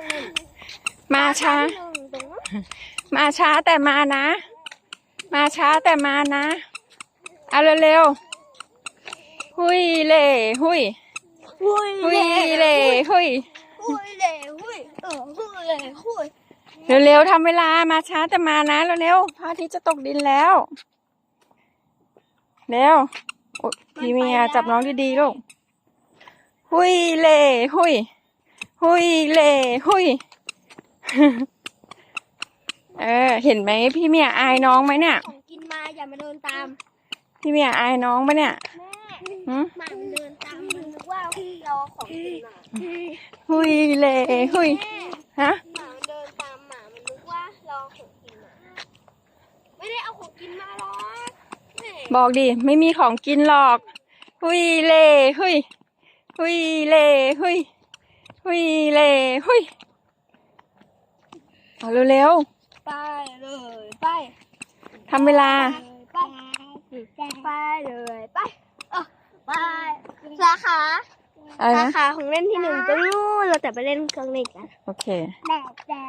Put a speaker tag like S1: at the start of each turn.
S1: รื่องเล่น
S2: มาช้า
S1: ตรงนั้น
S2: มาช้าแต่มานะ มาช้าแต่มานะเอาเร็วๆหุยเล่หุย
S1: หุย
S2: หุยเล่หุย
S1: หุยเล่หุยเออหุยเล่หุย
S2: เร็วๆทำเวลามาช้าแต่มานะเร็วๆพระอาทิตย์จะตกดินแล้วเร็วโอ๊ยพี่เมียจับน้องดีๆลูกหุยเล่หุย หุยเล่หุยเออ เห็นไหมพี่เมียอายน้องไหมเนี่ย
S1: ของกินมาอย่ามาเดินตาม
S2: พี่เมียอายน้องปะเนี่ย
S1: แม่
S2: หืม
S1: หมามันเดินตามมันนึกว่าเราของกินมา
S2: หุยเล่หุย
S1: แม่
S2: ฮะ
S1: หมามันเดินตามหมามันนึกว่าเราเอาของกินมาไม่ได้เอาของกินมาหรอกแม่
S2: บอกดิไม่มีของกินหรอก หุยเล่หุย หุยเล่หุย หุยเล่หุยเอาเร็ว
S1: ไปเลยไป
S2: ๆทำเวลา
S1: ไปไปเลยไปเออไปสาขา
S2: อะไร
S1: สา
S2: นะ
S1: ขาของเล่นที่หนึ่งตรงนู้นเราจะไปเล่นเครื่องเล่นกัน
S2: โอเค
S1: แต่แต่